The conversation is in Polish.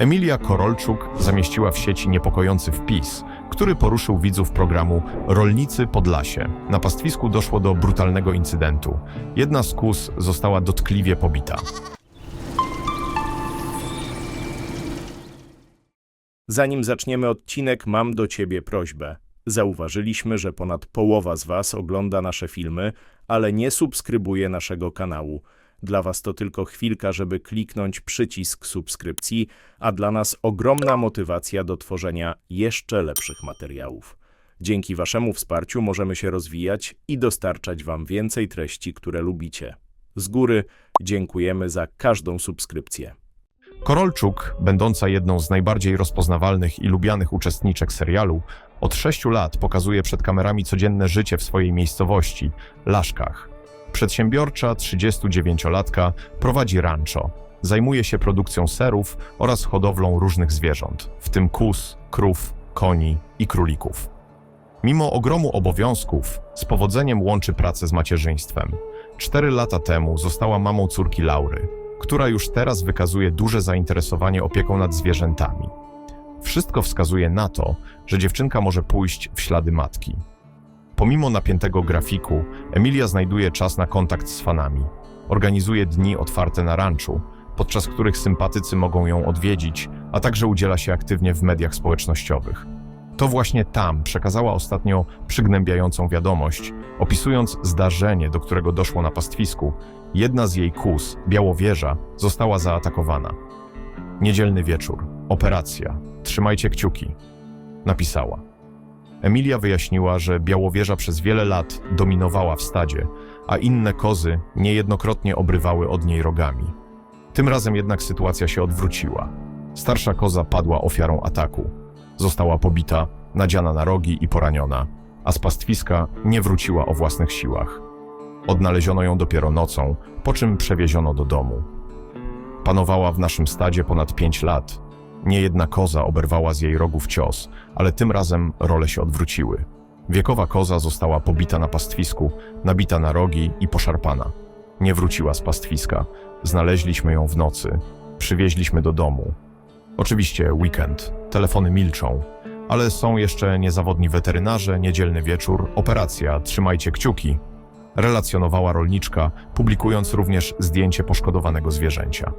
Emilia Korolczuk zamieściła w sieci niepokojący wpis, który poruszył widzów programu Rolnicy Podlasie. Na pastwisku doszło do brutalnego incydentu. Jedna z kus została dotkliwie pobita. Zanim zaczniemy odcinek, mam do Ciebie prośbę. Zauważyliśmy, że ponad połowa z Was ogląda nasze filmy, ale nie subskrybuje naszego kanału. Dla Was to tylko chwilka, żeby kliknąć przycisk subskrypcji, a dla nas ogromna motywacja do tworzenia jeszcze lepszych materiałów. Dzięki Waszemu wsparciu możemy się rozwijać i dostarczać Wam więcej treści, które lubicie. Z góry dziękujemy za każdą subskrypcję. Korolczuk, będąca jedną z najbardziej rozpoznawalnych i lubianych uczestniczek serialu, od sześciu lat pokazuje przed kamerami codzienne życie w swojej miejscowości, Laszkach. Przedsiębiorcza 39-latka prowadzi rancho. Zajmuje się produkcją serów oraz hodowlą różnych zwierząt, w tym kus, krów, koni i królików. Mimo ogromu obowiązków, z powodzeniem łączy pracę z macierzyństwem. Cztery lata temu została mamą córki Laury, która już teraz wykazuje duże zainteresowanie opieką nad zwierzętami. Wszystko wskazuje na to, że dziewczynka może pójść w ślady matki. Pomimo napiętego grafiku, Emilia znajduje czas na kontakt z fanami. Organizuje dni otwarte na ranczu, podczas których sympatycy mogą ją odwiedzić, a także udziela się aktywnie w mediach społecznościowych. To właśnie tam przekazała ostatnio przygnębiającą wiadomość, opisując zdarzenie, do którego doszło na pastwisku. Jedna z jej kus, Białowieża, została zaatakowana. Niedzielny wieczór. Operacja. Trzymajcie kciuki. Napisała. Emilia wyjaśniła, że Białowieża przez wiele lat dominowała w stadzie, a inne kozy niejednokrotnie obrywały od niej rogami. Tym razem jednak sytuacja się odwróciła. Starsza koza padła ofiarą ataku. Została pobita, nadziana na rogi i poraniona, a z pastwiska nie wróciła o własnych siłach. Odnaleziono ją dopiero nocą, po czym przewieziono do domu. Panowała w naszym stadzie ponad pięć lat. Niejedna koza oberwała z jej rogów cios, ale tym razem role się odwróciły. Wiekowa koza została pobita na pastwisku, nabita na rogi i poszarpana. Nie wróciła z pastwiska. Znaleźliśmy ją w nocy. Przywieźliśmy do domu. Oczywiście weekend, telefony milczą, ale są jeszcze niezawodni weterynarze, niedzielny wieczór, operacja, trzymajcie kciuki. Relacjonowała rolniczka, publikując również zdjęcie poszkodowanego zwierzęcia.